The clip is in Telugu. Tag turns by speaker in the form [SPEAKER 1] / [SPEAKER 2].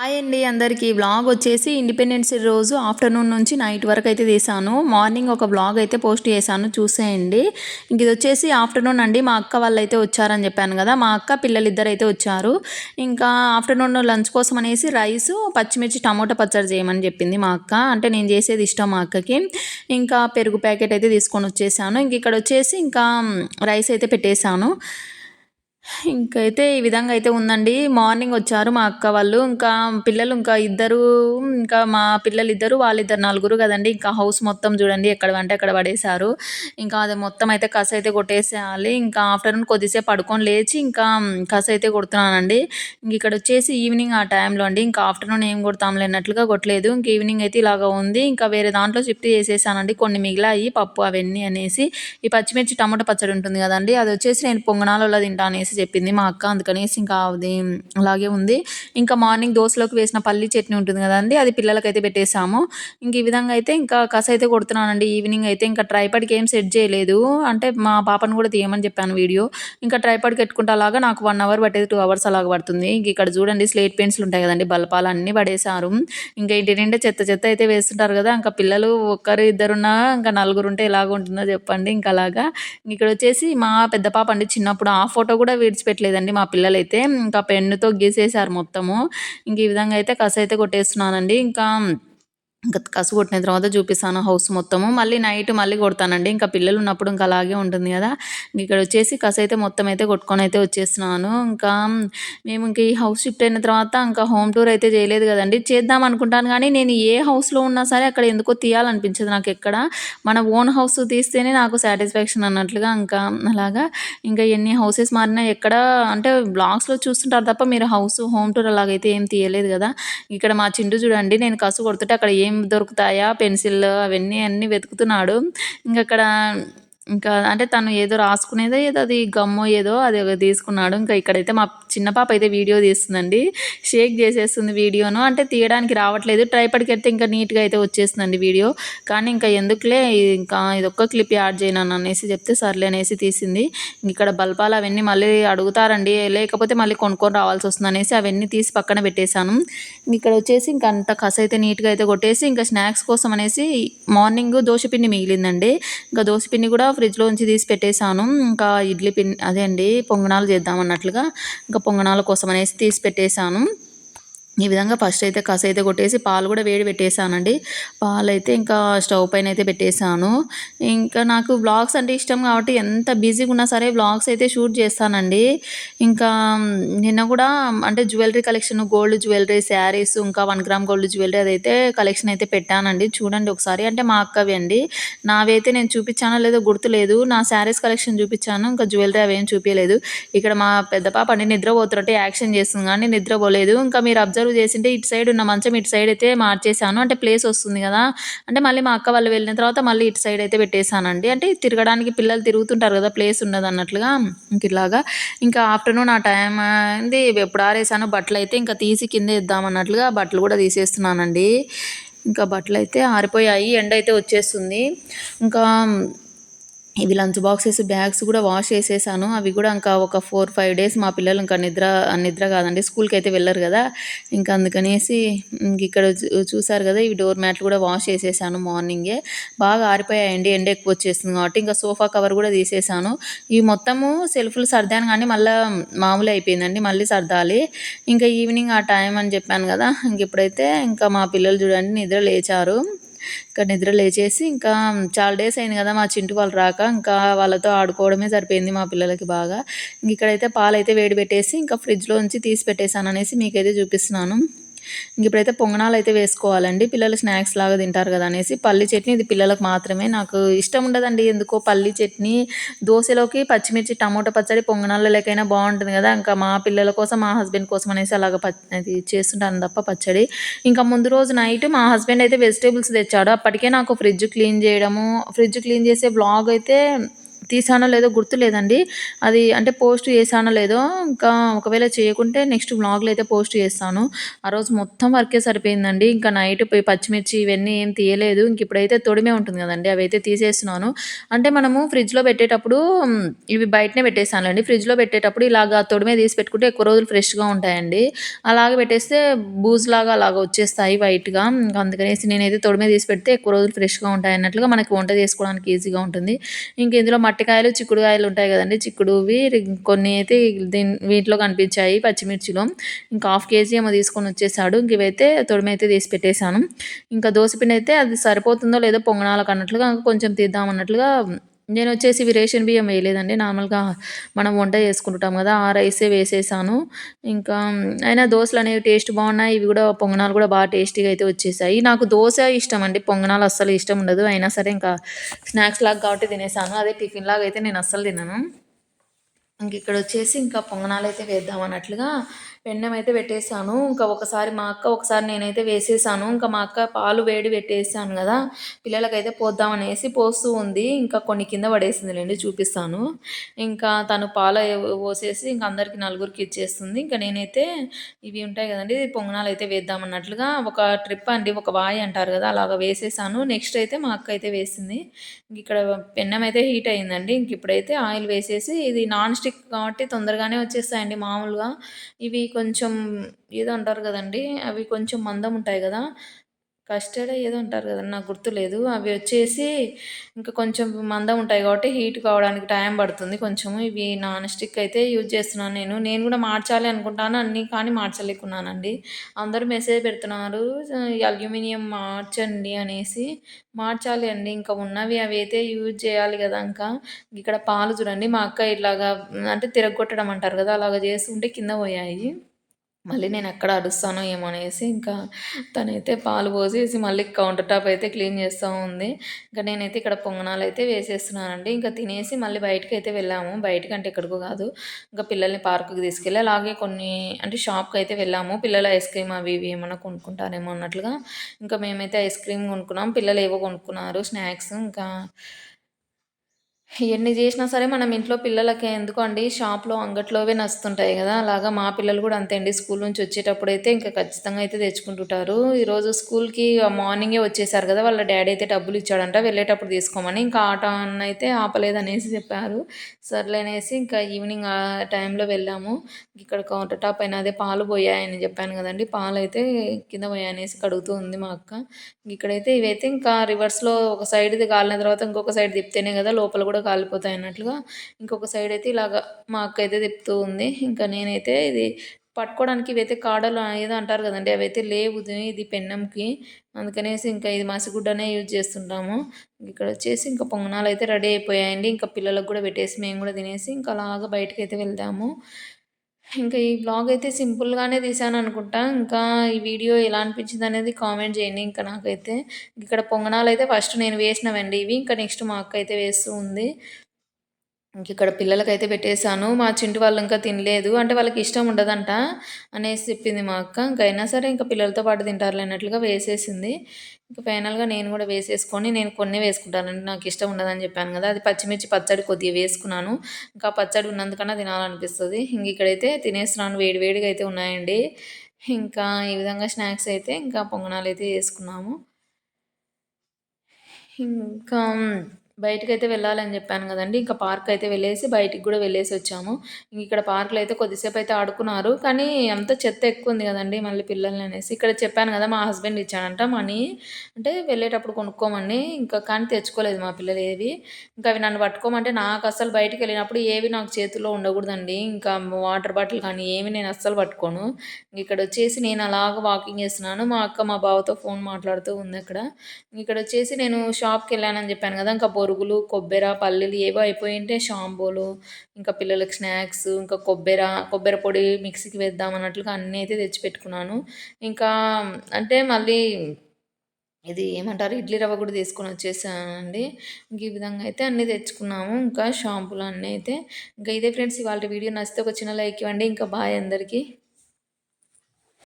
[SPEAKER 1] హాయ్ అండి అందరికీ. బ్లాగ్ వచ్చేసి ఇండిపెండెన్స్ రోజు ఆఫ్టర్నూన్ నుంచి నైట్ వరకు అయితే తీసాను. మార్నింగ్ ఒక బ్లాగ్ అయితే పోస్ట్ చేశాను చూసేయండి. ఇంక ఇది వచ్చేసి ఆఫ్టర్నూన్ అండి మా అక్క వాళ్ళు అయితే వచ్చారని చెప్పాను కదా మా అక్క పిల్లలు ఇద్దరు అయితే వచ్చారు. ఇంకా ఆఫ్టర్నూన్ లంచ్ కోసం అనేసి రైస్ పచ్చిమిర్చి టమోటా పచ్చడి చేయమని చెప్పింది మా అక్క. అంటే నేను చేసేది ఇష్టం మా అక్కకి. ఇంకా పెరుగు ప్యాకెట్ అయితే తీసుకొని వచ్చేసాను. ఇంక ఇక్కడ వచ్చేసి ఇంకా రైస్ అయితే పెట్టేశాను. ఇంకైతే ఈ విధంగా అయితే ఉందండి. మార్నింగ్ వచ్చారు మా అక్క వాళ్ళు. ఇంకా పిల్లలు ఇంకా ఇద్దరు ఇంకా మా పిల్లలు ఇద్దరు వాళ్ళిద్దరు నలుగురు కదండి. ఇంకా హౌస్ మొత్తం చూడండి ఎక్కడ అంటే అక్కడ పడేశారు. ఇంకా అది మొత్తం అయితే కస అయితే కొట్టేసేయాలి. ఇంకా ఆఫ్టర్నూన్ కొద్దిసేపు పడుకొని లేచి ఇంకా కస అయితే కొడుతున్నానండి. ఇంక ఇక్కడ వచ్చేసి ఈవినింగ్ ఆ టైంలో అండి. ఇంకా ఆఫ్టర్నూన్ ఏం కొడతాం లేనట్లుగా కొట్టలేదు. ఇంక ఈవినింగ్ అయితే ఇలాగ ఉంది. ఇంకా వేరే దాంట్లో షిఫ్ట్ చేసేసానండి. కొన్ని మిగిలాయి పప్పు అవన్నీ అనేసి. ఈ పచ్చిమిర్చి టమాటా పచ్చడి ఉంటుంది కదండి. అది వచ్చేసి నేను పొంగనాలలో తింటా అనేసి చెప్పింది మా అక్క అందుకనేసి ఇంకా అది అలాగే ఉంది. ఇంకా మార్నింగ్ దోశలోకి వేసిన పల్లి చట్నీ ఉంటుంది కదండి అది పిల్లలకైతే పెట్టేసాము ఇంక ఈ విధంగా అయితే ఇంకా కస అయితే కొడుతున్నానండి. ఈవినింగ్ అయితే ఇంకా ట్రైపాడ్కి ఏం సెట్ చేయలేదు. అంటే మా పాపను కూడా తీయమని చెప్పాను వీడియో. ఇంకా ట్రైపాడ్కి పెట్టుకుంటే అలాగా నాకు వన్ అవర్ పట్టేది టూ అవర్స్ అలాగ పడుతుంది. ఇంక ఇక్కడ చూడండి స్లేట్ పెన్సిల్ ఉంటాయి కదండి బల్పాలు అన్నీ పడేశారు. ఇంకా ఇంటి నిండా చెత్త చెత్త అయితే వేస్తుంటారు కదా ఇంకా పిల్లలు ఒక్కరు ఇద్దరున్నా ఇంకా నలుగురు ఉంటే ఎలాగ ఉంటుందో చెప్పండి. ఇంకా అలాగా. ఇక్కడ వచ్చేసి మా పెద్ద పాప అండి చిన్నప్పుడు ఆ ఫోటో కూడా విడిచిపెట్టలేదండి మా పిల్లలైతే. ఇంకా పెన్నుతో గీసేసారు మొత్తము. ఇంక ఈ విధంగా అయితే కస అయితే కొట్టేస్తున్నానండి. ఇంకా ఇంకా కసు కొట్టిన తర్వాత చూపిస్తాను హౌస్ మొత్తము. మళ్ళీ నైట్ మళ్ళీ కొడతానండి. ఇంకా పిల్లలు ఉన్నప్పుడు ఇంకా అలాగే ఉంటుంది కదా. ఇక్కడ వచ్చేసి కసు అయితే మొత్తం అయితే కొట్టుకొని అయితే వచ్చేస్తున్నాను. ఇంకా మేము ఇంక ఈ హౌస్ షిఫ్ట్ అయిన తర్వాత ఇంకా హోమ్ టూర్ అయితే చేయలేదు కదండి. చేద్దాం అనుకుంటాను కానీ నేను ఏ హౌస్లో ఉన్నా సరే అక్కడ ఎందుకో తీయాలనిపించదు నాకు ఎక్కడ. మన ఓన్ హౌస్ తీస్తేనే నాకు సాటిస్ఫాక్షన్ అన్నట్లుగా ఇంకా అలాగా. ఇంకా ఎన్ని హౌసెస్ మారినా ఎక్కడ అంటే బ్లాగ్స్లో చూస్తుంటారు తప్ప మీరు హౌస్ హోమ్ టూర్ అలాగైతే ఏం తీయలేదు కదా. ఇక్కడ మా చిండు చూడండి నేను కసు కొడుతుంటే అక్కడ ఏం దొరుకుతాయా? పెన్సిల్ అవన్నీ అన్నీ వెతుకుతున్నాడు. ఇంకక్కడ ఇంకా అంటే తను ఏదో రాసుకునేదో ఏదో అది గమ్మో ఏదో అది తీసుకున్నాడు. ఇంకా ఇక్కడైతే మా చిన్న పాప అయితే వీడియో తీస్తుందండి. షేక్ చేసేస్తుంది వీడియోను. అంటే తీయడానికి రావట్లేదు. ట్రైపడ్కి అయితే ఇంకా నీట్గా అయితే వచ్చేస్తుందండి వీడియో. కానీ ఇంకా ఎందుకులే ఇంకా ఇదొక్క క్లిప్ యాడ్ చేయను అనేసి చెప్తే సర్లే అనేసి తీసింది. ఇక్కడ బల్పాలు అవన్నీ మళ్ళీ అడుగుతారండి. లేకపోతే మళ్ళీ కొనుక్కొని రావాల్సి వస్తుంది అనేసి అవన్నీ తీసి పక్కన పెట్టేశాను. ఇక్కడ వచ్చేసి ఇంకా అంత కస అయితే నీట్గా అయితే కొట్టేసి ఇంకా స్నాక్స్ కోసం అనేసి మార్నింగ్ దోశపిండి మిగిలిందండి. ఇంకా దోశపిండి కూడా ఫ్రిడ్జ్లో ఉంచి తీసి పెట్టేశాను. ఇంకా ఇడ్లీ పిన్ అదే అండి పొంగనాలు చేద్దాం అన్నట్లుగా ఇంకా పొంగనాల కోసం అనేసి తీసి పెట్టేశాను. ఈ విధంగా ఫస్ట్ అయితే కస అయితే కొట్టేసి పాలు కూడా వేడి పెట్టేశానండి. పాలు అయితే ఇంకా స్టవ్ పైన అయితే పెట్టేశాను. ఇంకా నాకు బ్లాగ్స్ అంటే ఇష్టం కాబట్టి ఎంత బిజీగా ఉన్నా సరే బ్లాగ్స్ అయితే షూట్ చేస్తానండి. ఇంకా నిన్న కూడా అంటే jewellery collection gold jewellery saris ఇంకా వన్ గ్రామ్ గోల్డ్ జ్యువెలరీ అదైతే కలెక్షన్ అయితే పెట్టానండి. చూడండి ఒకసారి. అంటే మా అక్కవి అండి. నావి అయితే నేను చూపించానో లేదో గుర్తులేదు నా శారీస్ కలెక్షన్ చూపించాను. ఇంకా జ్యువెలరీ అవేం చూపించలేదు ఇక్కడ మా పెద్ద పాప అండి నిద్రపోతున్నట్టే యాక్షన్ చేస్తుంది. కానీ నిద్రపోలేదు. ఇంకా మీరు అబ్జర్వ్ అబ్జర్వ్ చేసింటే ఇటు సైడ్ ఉన్న మంచం ఇటు సైడ్ అయితే మార్చేసాను అంటే ప్లేస్ వస్తుంది కదా. అంటే మళ్ళీ మా అక్క వాళ్ళు వెళ్ళిన తర్వాత మళ్ళీ ఇటు సైడ్ అయితే పెట్టేశానండి. అంటే తిరగడానికి పిల్లలు తిరుగుతుంటారు కదా ప్లేస్ ఉన్నది అన్నట్లుగా. ఇంక ఇలాగా. ఇంకా ఆఫ్టర్నూన్ ఆ టైం అయింది ఎప్పుడు ఆరేసాను బట్టలు అయితే ఇంకా తీసి కింద ఇద్దామన్నట్లుగా బట్టలు కూడా తీసేస్తున్నానండి. ఇంకా బట్టలు అయితే ఆరిపోయాయి ఎండ అయితే వచ్చేస్తుంది. ఇంకా ఇవి లంచ్ బాక్సెస్ బ్యాగ్స్ కూడా వాష్ చేసేసాను. అవి కూడా ఇంకా ఒక ఫోర్ ఫైవ్ డేస్ మా పిల్లలు ఇంకా నిద్ర నిద్ర కాదండి స్కూల్కి అయితే వెళ్ళరు కదా. ఇంకా అందుకనేసి ఇక్కడ చూసారు కదా ఇవి డోర్ మ్యాట్లు కూడా వాష్ చేసేసాను మార్నింగే. బాగా ఆరిపోయాయండి ఎండ ఎక్కువ వచ్చేస్తుంది కాబట్టి ఇంకా సోఫా కవర్ కూడా తీసేసాను. ఇవి మొత్తము సెల్ఫ్లు సర్దాను కానీ మళ్ళీ మామూలు అయిపోయిందండి మళ్ళీ సర్దాలి. ఇంకా ఈవినింగ్ ఆ టైం అని చెప్పాను కదా ఇంక ఇప్పుడైతే ఇంకా మా పిల్లలు చూడండి నిద్ర లేచారు. ఇంకా నిద్ర లేచేసి ఇంకా చాలా డేస్ అయింది కదా మా చింటు వాళ్ళు రాక ఇంకా వాళ్ళతో ఆడుకోవడమే సరిపోయింది మా పిల్లలకి బాగా. ఇక్కడైతే పాలైతే వేడి పెట్టేసి ఇంకా ఫ్రిడ్జ్లో నుంచి తీసి పెట్టేశాను అనేసి మీకైతే చూపిస్తున్నాను. ఇంక ఇప్పుడైతే పొంగనాలు అయితే వేసుకోవాలండి. పిల్లలు స్నాక్స్ లాగా తింటారు కదా అనేసి పల్లి చట్నీ ఇది పిల్లలకు మాత్రమే. నాకు ఇష్టం ఉండదండి. ఎందుకో పల్లి చట్నీ దోశలోకి పచ్చిమిర్చి టమోటా పచ్చడి పొంగనాళ్ళకైనా బాగుంటుంది కదా. ఇంకా మా పిల్లల కోసం మా హస్బెండ్ కోసం అనేసి అలాగ అది చేస్తుంటాను తప్ప పచ్చడి. ఇంకా ముందు రోజు నైట్ మా హస్బెండ్ అయితే వెజిటేబుల్స్ తెచ్చాడు. అప్పటికే నాకు ఫ్రిడ్జ్ క్లీన్ చేయడము ఫ్రిడ్జ్ క్లీన్ చేసే బ్లాగ్ అయితే తీసానో లేదో గుర్తులేదండి అది అంటే పోస్ట్ చేశానో లేదో ఇంకా ఒకవేళ చేయకుంటే నెక్స్ట్ వ్లాగ్లో అయితే పోస్ట్ చేస్తాను. ఆ రోజు మొత్తం వర్కే సరిపోయిందండి. ఇంకా నైట్ పోయి పచ్చిమిర్చి ఇవన్నీ ఏం తీయలేదు. ఇంక ఇప్పుడైతే తొడిమే ఉంటుంది కదండి. అవి అయితే తీసేస్తున్నాను. అంటే మనము ఫ్రిడ్జ్లో పెట్టేటప్పుడు ఇవి బయటనే పెట్టేసానులేండి ఫ్రిడ్జ్లో పెట్టేటప్పుడు ఇలాగ తొడిమే తీసి పెట్టుకుంటే ఎక్కువ రోజులు ఫ్రెష్గా ఉంటాయండి. అలాగే పెట్టేస్తే బూజ్లాగా అలాగ వచ్చేస్తాయి వైట్గా ఇంకా అందుకనేసి నేనైతే తొడిమే తీసి పెడితే ఎక్కువ రోజులు ఫ్రెష్గా ఉంటాయి అన్నట్లుగా మనకి వంట చేసుకోవడానికి ఈజీగా ఉంటుంది. ఇంక ఇందులో అరటికాయలు చిక్కుడుకాయలు ఉంటాయి కదండి. చిక్కుడువి కొన్ని అయితే దీని వీటిలో కనిపించాయి పచ్చిమిర్చిలో. ఇంకా హాఫ్ కేజీ ఏమో తీసుకొని వచ్చేసాడు. ఇంక ఇవైతే తొడిమైతే తీసి పెట్టేశాను. ఇంకా దోశపిండి అయితే అది సరిపోతుందో లేదో పొంగనాలకు అన్నట్లుగా కొంచెం తీద్దాం అన్నట్లుగా నేను వచ్చేసి ఇవి రేషన్ బియ్యం వేయలేదండి. నార్మల్గా మనం వంట చేసుకుంటాం కదా ఆ రైసే వేసేసాను. ఇంకా అయినా దోశలు అనేవి టేస్ట్ బాగున్నాయి. ఇవి కూడా పొంగనాలు కూడా బాగా టేస్టీగా అయితే వచ్చేసాయి. నాకు దోశ ఇష్టం అండి పొంగనాలు అస్సలు ఇష్టం ఉండదు. అయినా సరే ఇంకా స్నాక్స్ లాగా కాబట్టి తినేసాను. అదే టిఫిన్ లాగా అయితే నేను అస్సలు తినను. ఇంక ఇక్కడ వచ్చేసి ఇంకా పొంగనాలు అయితే వేద్దాం అన్నట్లుగా పెన్నం అయితే పెట్టేశాను. ఇంకా ఒకసారి మా అక్క ఒకసారి నేనైతే వేసేసాను ఇంకా మా అక్క పాలు వేడి పెట్టేసాను కదా పిల్లలకైతే పోద్దామనేసి పోస్తూ ఉంది. ఇంకా కొన్ని కింద పడేసిందిలేండి చూపిస్తాను. ఇంకా తను పాలు పోసేసి ఇంకా అందరికి నలుగురికి ఇచ్చేస్తుంది. ఇంకా నేనైతే ఇవి ఉంటాయి కదండి పొంగనాలు అయితే వేద్దాం అన్నట్లుగా ఒక ట్రిప్ అండి ఒక వాయి అంటారు కదా అలాగ వేసేసాను నెక్స్ట్ అయితే మా అక్క అయితే వేసింది. ఇక్కడ పెన్నం అయితే హీట్ అయిందండి. ఇంక ఇప్పుడైతే ఆయిల్ వేసేసి ఇది నాన్ స్టిక్ కాబట్టి తొందరగానే వచ్చేస్తాయండి మామూలుగా. ఇవి కొంచెం ఏదో అంటారు కదండి అవి కొంచెం మందం ఉంటాయి కదా కస్టర్డ్ ఏదో అంటారు కదా నాకు గుర్తులేదు అవి వచ్చేసి ఇంకా కొంచెం మందం ఉంటాయి కాబట్టి హీట్ కావడానికి టైం పడుతుంది కొంచెం ఇవి నాన్ స్టిక్ అయితే యూజ్ చేస్తున్నాను నేను. నేను కూడా మార్చాలి అనుకుంటాను అన్నీ కానీ మార్చలేకున్నానండి. అందరూ మెసేజ్ పెడుతున్నారు అల్యూమినియం మార్చండి అనేసి. మార్చాలి అండి ఇంకా ఉన్నవి అవి అయితే యూజ్ చేయాలి కదా ఇంకా. ఇక్కడ పాలు చూడండి మా అక్క ఇట్లాగా అంటే తిరగొట్టడం అంటారు కదా అలాగ చేస్తుంటే కింద పోయాయి. మళ్ళీ నేను ఎక్కడ అరుస్తానో ఏమో అనేసి ఇంకా తనైతే పాలు పోసేసి మళ్ళీ కౌంటర్ టాప్ అయితే క్లీన్ చేస్తూ ఉంది. ఇంకా నేనైతే ఇక్కడ పొంగనాలు అయితే వేసేస్తున్నానండి. ఇంకా తినేసి మళ్ళీ బయటకు అయితే వెళ్ళాము. బయటకు అంటే ఎక్కడికో కాదు. ఇంకా పిల్లల్ని పార్కుకి తీసుకెళ్ళి అలాగే కొన్ని అంటే షాప్కి అయితే వెళ్ళాము. పిల్లల ఐస్ క్రీమ్ అవి ఇవి ఏమైనా కొనుక్కుంటారేమో అన్నట్లుగా. ఇంకా మేమైతే ఐస్ క్రీమ్ కొనుక్కున్నాం. పిల్లలు ఏవో కొనుక్కున్నారు. స్నాక్స్ ఇంకా ఎన్ని చేసినా సరే మనం ఇంట్లో పిల్లలకి ఎందుకు అండి షాప్‌లో, అంగట్లోవే నస్తుంటాయి కదా అలాగా మా పిల్లలు కూడా అంతే అండి. స్కూల్ నుంచి వచ్చేటప్పుడు అయితే ఇంకా ఖచ్చితంగా అయితే తెచ్చుకుంటుంటారు. ఈరోజు స్కూల్‌కి మార్నింగే వచ్చేసారు కదా వాళ్ళ డాడీ అయితే డబ్బులు ఇచ్చాడంట వెళ్ళేటప్పుడు తీసుకోమని. ఇంకా ఆటో అన్నయితే ఆపలేదనేసి చెప్పారు. సర్లేనేసి ఇంకా ఈవినింగ్ ఆ టైంలో వెళ్ళాము. ఇక్కడ కౌంటర్ టాప్ పైన అదే పాలు పోయాయని చెప్పాను కదండి పాలు అయితే కింద పోయాయనేసి కడుగుతూ ఉంది మా అక్క. ఇక్కడైతే ఇవైతే ఇంకా రివర్స్‌లో ఒక సైడ్‌ది కాలిన తర్వాత ఇంకొక సైడ్ తిప్పితేనే కదా లోపల కూడా కాలిపోతాయి అన్నట్లుగా ఇంకొక సైడ్ అయితే ఇలాగ మా అక్క అయితే తిప్పుతూ ఉంది. ఇంకా నేనైతే ఇది పట్టుకోవడానికి ఇవైతే కాడలు ఏదో అంటారు కదండీ! అవైతే లేవు ఇది పెన్నంకి. అందుకనేసి ఇంకా ఇది మసిగుడ్డనే యూజ్ చేస్తుంటాము. ఇక్కడ వచ్చేసి ఇంకా పొంగనాలు అయితే రెడీ అయిపోయాయండి. ఇంకా పిల్లలకు కూడా పెట్టేసి మేము కూడా తినేసి ఇంకా అలాగా బయటకైతే వెళ్దాము. ఇంకా ఈ బ్లాగ్ అయితే సింపుల్‌గానే తీసాను అనుకుంటా ఇంకా ఈ వీడియో ఎలా అనిపించింది అనేది కామెంట్ చేయండి ఇంకా నాకైతే. ఇక్కడ పొంగనాలైతే ఫస్ట్ నేను వేసినవండి ఇవి. ఇంకా నెక్స్ట్ మా అక్క అయితే వేస్తూ ఉంది. ఇక్కడ పిల్లలకైతే పెట్టేసాను. మా చింటి వాళ్ళు ఇంకా తినలేదు. అంటే వాళ్ళకి ఇష్టం ఉండదంట అనేసి చెప్పింది మా అక్క. ఇంక అయినా సరే ఇంకా పిల్లలతో పాటు తింటారులే అన్నట్లుగా వేసేసింది. ఇంకా ఫైనల్‌గా నేను కూడా వేసేసుకొని నేను కొన్ని వేసుకుంటానండి. నాకు ఇష్టం ఉండదని చెప్పాను కదా! అది పచ్చిమిర్చి పచ్చడి కొద్దిగా వేసుకున్నాను. ఇంకా పచ్చడి ఉన్నందుకన్నా తినాలనిపిస్తుంది ఇంక ఇక్కడైతే తినేస్తున్నాను. వేడి వేడిగా అయితే ఉన్నాయండి. ఇంకా ఈ విధంగా స్నాక్స్ అయితే ఇంకా పొంగనాలు అయితే వేసుకున్నాము ఇంకా బయటికైతే వెళ్ళాలని చెప్పాను కదండీ! ఇంకా పార్క్ అయితే వెళ్ళేసి బయటికి కూడా వెళ్ళేసి వచ్చాము ఇంక ఇక్కడ పార్క్‌లో అయితే కొద్దిసేపు అయితే ఆడుకున్నారు. కానీ అంత చెత్త ఎక్కువ ఉంది కదండి మళ్ళీ పిల్లల్ని అనేసి ఇక్కడ చెప్పాను కదా! మా హస్బెండ్ ఇచ్చాడంట మనీ. అంటే వెళ్ళేటప్పుడు కొనుక్కోమని. ఇంకా కానీ తెచ్చుకోలేదు మా పిల్లలు ఏవి. ఇంకా అవి నన్ను పట్టుకోమంటే నాకు అస్సలు బయటికెళ్ళినప్పుడు ఏవి నాకు చేతుల్లో ఉండకూడదండి. ఇంకా వాటర్ బాటిల్ కానీ ఏవి నేను అస్సలు పట్టుకోను. ఇక్కడ వచ్చేసి నేను అలాగ వాకింగ్ చేస్తున్నాను. మా అక్క మా బావతో ఫోన్ మాట్లాడుతూ ఉంది ఇక్కడ వచ్చేసి నేను షాప్కి వెళ్ళానని చెప్పాను కదా! ఇంకా బొరుగులు, కొబ్బెర, పల్లీలు ఏవో అయిపోయింటే షాంపూలు, ఇంకా పిల్లలకి స్నాక్స్, ఇంకా కొబ్బెర, కొబ్బెర పొడి మిక్సీకి వేద్దాం అన్నట్లుగా అన్నీ అయితే తెచ్చిపెట్టుకున్నాను. ఇంకా అంటే మళ్ళీ ఇది ఏమంటారు ఇడ్లీ రవ్వ కూడా తీసుకొని వచ్చేసానండి ఇంక ఈ విధంగా అయితే అన్నీ తెచ్చుకున్నాము. ఇంకా షాంపూలు అన్నీ అయితే. ఇంకా ఇదే ఫ్రెండ్స్ ఇవాళ వీడియో నచ్చితే ఒక చిన్న లైక్ ఇవ్వండి. ఇంకా బాయ్ అందరికీ.